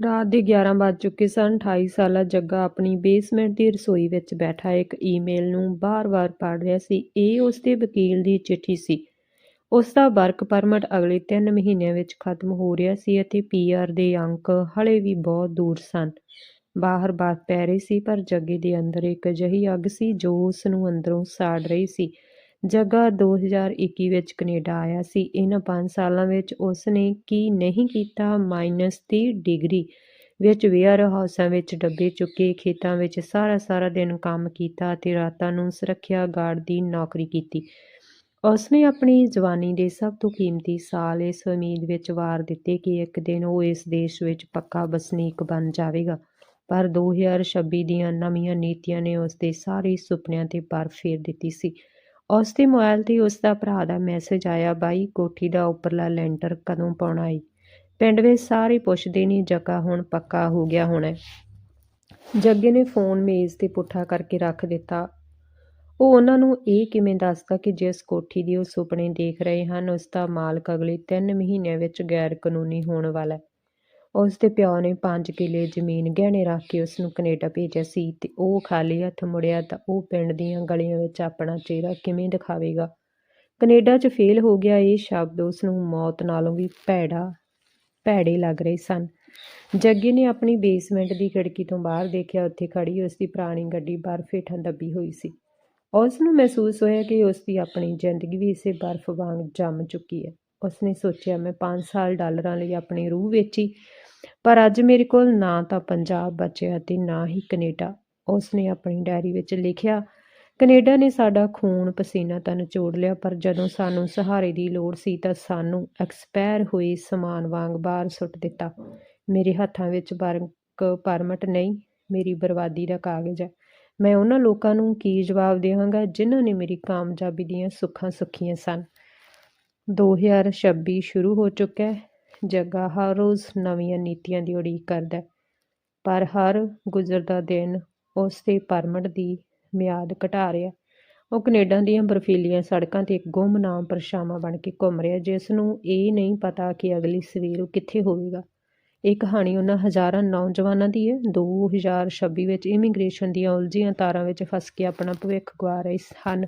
ਰਾਤ ਦੇ 11 ਵੱਜ ਚੁੱਕੇ ਸਨ 28 ਸਾਲਾ ਜੱਗਾ ਆਪਣੀ ਬੇਸਮੈਂਟ ਦੀ ਰਸੋਈ ਵਿੱਚ ਬੈਠਾ ਇੱਕ ਈਮੇਲ ਨੂੰ ਬਾਰ-ਬਾਰ ਪੜ੍ਹ ਰਿਹਾ ਸੀ। ਇਹ ਉਸ ਦੇ ਵਕੀਲ ਦੀ ਚਿੱਠੀ ਸੀ। ਉਸ ਦਾ ਵਰਕ ਪਰਮਿਟ ਅਗਲੇ 3 ਮਹੀਨਿਆਂ ਵਿੱਚ ਖਤਮ ਹੋ ਰਿਹਾ ਸੀ ਅਤੇ ਪੀਆਰ ਦੇ ਅੰਕ ਹਲੇ ਵੀ ਬਹੁਤ ਦੂਰ ਸਨ। ਬਾਹਰ ਬਰਫ਼ ਪੈ ਰਹੀ ਸੀ, ਪਰ ਜੱਗੇ ਦੇ ਅੰਦਰ ਇੱਕ ਅਜਿਹੀ ਅੱਗ ਸੀ ਜੋ ਉਸ ਨੂੰ ਅੰਦਰੋਂ ਸਾੜ ਰਹੀ ਸੀ। ਜੱਗਾ 2021 ਵਿੱਚ ਕੈਨੇਡਾ ਆਇਆ ਸੀ। ਇਹਨਾਂ 5 ਸਾਲਾਂ ਵਿੱਚ ਉਸ ਨੇ ਕੀ ਨਹੀਂ ਕੀਤਾ? -30 ਡਿਗਰੀ ਵਿੱਚ ਵੇਅਰ ਹਾਊਸਾਂ ਵਿੱਚ ਡੱਬੇ ਚੁੱਕੇ, ਖੇਤਾਂ ਵਿੱਚ ਸਾਰਾ ਸਾਰਾ ਦਿਨ ਕੰਮ ਕੀਤਾ ਅਤੇ ਰਾਤਾਂ ਨੂੰ ਸੁਰੱਖਿਆ ਗਾਰਡ ਦੀ ਨੌਕਰੀ ਕੀਤੀ। ਉਸ ਨੇ ਆਪਣੀ ਜਵਾਨੀ ਦੇ ਸਭ ਤੋਂ ਕੀਮਤੀ ਸਾਲ ਇਸ ਉਮੀਦ ਵਿੱਚ ਵਾਰ ਦਿੱਤੇ ਕਿ ਇੱਕ ਦਿਨ ਉਹ ਇਸ ਦੇਸ਼ ਵਿੱਚ ਪੱਕਾ ਵਸਨੀਕ ਬਣ ਜਾਵੇਗਾ। ਪਰ 2026 ਦੀਆਂ ਨਵੀਆਂ ਨੀਤੀਆਂ ਨੇ ਉਸ ਦੇ ਸਾਰੇ ਸੁਪਨਿਆਂ ਤੇ ਬਰਫ਼ ਫੇਰ ਦਿੱਤੀ ਸੀ। ਉਸ ਦੇ ਮੋਬਾਈਲ ਤੇ ਉਸ ਦਾ ਭਰਾ ਦਾ ਮੈਸੇਜ ਆਇਆ, ਬਾਈ, ਕੋਠੀ ਦਾ ਉੱਪਰਲਾ ਲੈਂਟਰ ਕਦੋਂ ਪਾਉਣਾ ਈ? ਪਿੰਡ ਵਿੱਚ ਸਾਰੇ ਪੁੱਛਦੇ ਨਹੀਂ ਜੱਗਾ, ਹੁਣ ਪੱਕਾ ਹੋ ਗਿਆ ਹੋਣਾ ਜੱਗੇ ਨੇ ਫੋਨ ਮੇਜ਼ ਤੇ ਪੁੱਠਾ ਕਰਕੇ ਰੱਖ ਦਿੱਤਾ। ਉਹ ਉਹਨਾਂ ਨੂੰ ਇਹ ਕਿਵੇਂ ਦੱਸਦਾ ਕਿ ਜਿਸ ਕੋਠੀ ਦੀ ਉਹ ਸੁਪਨੇ ਦੇਖ ਰਹੇ ਹਨ ਉਸ ਦਾ ਮਾਲਕ ਅਗਲੇ 3 ਮਹੀਨਿਆਂ ਵਿੱਚ ਗੈਰ ਕਾਨੂੰਨੀ ਹੋਣ ਵਾਲਾ ਹੈ ਉਸ ਦੇ ਪਿਓ ਨੇ ਪੰਜ ਕਿੱਲੇ ਜ਼ਮੀਨ ਗਹਿਣੇ ਰੱਖ ਕੇ ਉਸ ਨੂੰ ਕੈਨੇਡਾ ਭੇਜਿਆ ਸੀ ਅਤੇ ਉਹ ਖਾਲੀ ਹੱਥ ਮੁੜਿਆ ਤਾਂ ਉਹ ਪਿੰਡ ਦੀਆਂ ਗਲੀਆਂ ਵਿੱਚ ਆਪਣਾ ਚਿਹਰਾ ਕਿਵੇਂ ਦਿਖਾਵੇਗਾ? ਕੈਨੇਡਾ 'ਚ ਫੇਲ ਹੋ ਗਿਆ ਇਹ ਸ਼ਬਦ ਉਸ ਨੂੰ ਮੌਤ ਨਾਲੋਂ ਵੀ ਭੈੜਾ, ਭੈੜੇ ਲੱਗ ਰਹੇ ਸਨ। ਜੱਗੀ ਨੇ ਆਪਣੀ ਬੇਸਮੈਂਟ ਦੀ ਖਿੜਕੀ ਤੋਂ ਬਾਹਰ ਦੇਖਿਆ, ਉੱਥੇ ਖੜੀ ਉਸ ਦੀ ਪੁਰਾਣੀ ਗੱਡੀ ਬਰਫ਼ ਹੇਠਾਂ ਦੱਬੀ ਹੋਈ ਸੀ। ਉਸ ਨੂੰ ਮਹਿਸੂਸ ਹੋਇਆ ਕਿ ਉਸ ਦੀ ਆਪਣੀ ਜ਼ਿੰਦਗੀ ਵੀ ਇਸੇ ਬਰਫ਼ ਵਾਂਗ ਜੰਮ ਚੁੱਕੀ ਹੈ। ਉਸ ਨੇ ਸੋਚਿਆ, ਮੈਂ 5 ਸਾਲ ਡਾਲਰਾਂ ਲਈ ਆਪਣੀ ਰੂਹ ਵੇਚੀ ਪਰ ਅੱਜ ਮੇਰੇ ਕੋਲ ਨਾ ਤਾਂ ਪੰਜਾਬ ਬਚਿਆ ਤੇ ਨਾ ਹੀ ਕੈਨੇਡਾ। ਉਸ ਨੇ ਆਪਣੀ ਡਾਇਰੀ ਵਿੱਚ ਲਿਖਿਆ, ਕੈਨੇਡਾ ਨੇ ਸਾਡਾ ਖੂਨ ਪਸੀਨਾ ਤਾਂ ਨਿਚੋੜ ਲਿਆ, ਪਰ ਜਦੋਂ ਸਾਨੂੰ ਸਹਾਰੇ ਦੀ ਲੋੜ ਸੀ ਤਾਂ ਸਾਨੂੰ ਐਕਸਪਾਇਰ ਹੋਏ ਸਮਾਨ ਵਾਂਗ ਬਾਹਰ ਸੁੱਟ ਦਿੱਤਾ। ਮੇਰੇ ਹੱਥਾਂ ਵਿੱਚ ਵਰਕ ਪਰਮਟ ਨਹੀਂ, ਮੇਰੀ ਬਰਬਾਦੀ ਦਾ ਕਾਗਜ਼ ਹੈ। ਮੈਂ ਉਹਨਾਂ ਲੋਕਾਂ ਨੂੰ ਕੀ ਜਵਾਬ ਦੇਵਾਂਗਾ ਜਿਨ੍ਹਾਂ ਨੇ ਮੇਰੀ ਕਾਮਯਾਬੀ ਦੀਆਂ ਸੁੱਖਾਂ ਸੁੱਖੀਆਂ ਸਨ? 2026 ਸ਼ੁਰੂ ਹੋ ਚੁੱਕਾ ਹੈ। ਜੱਗਾ ਹਰ ਰੋਜ਼ ਨਵੀਆਂ ਨੀਤੀਆਂ ਦੀ ਉਡੀਕ ਕਰਦਾ ਹੈ। ਪਰ ਹਰ ਗੁਜ਼ਰਦਾ ਦਿਨ ਉਸ ਦੇ ਪਰਮਿਟ ਦੀ ਮਿਆਦ ਘਟਾ ਰਿਹਾ ਉਹ ਕੈਨੇਡਾ ਦੀਆਂ ਬਰਫੀਲੀਆਂ ਸੜਕਾਂ ਤੇ ਇੱਕ ਗੁੰਮਨਾਮ ਪਰਛਾਵਾਂ ਬਣ ਕੇ ਘੁੰਮ ਰਿਹਾ ਜਿਸ ਨੂੰ ਇਹ ਨਹੀਂ ਪਤਾ ਕਿ ਅਗਲੀ ਸਵੇਰ ਉਹ ਕਿੱਥੇ ਹੋਵੇਗਾ। ਇਹ ਕਹਾਣੀ ਉਹਨਾਂ ਹਜ਼ਾਰਾਂ ਨੌਜਵਾਨਾਂ ਦੀ ਹੈ। 2026 ਵਿੱਚ ਇਮੀਗ੍ਰੇਸ਼ਨ ਦੀਆਂ ਉਲਝੀਆਂ ਤਾਰਾਂ ਵਿੱਚ ਫਸ ਕੇ ਆਪਣਾ ਭਵਿੱਖ ਗਵਾ ਰਹੇ ਹਨ।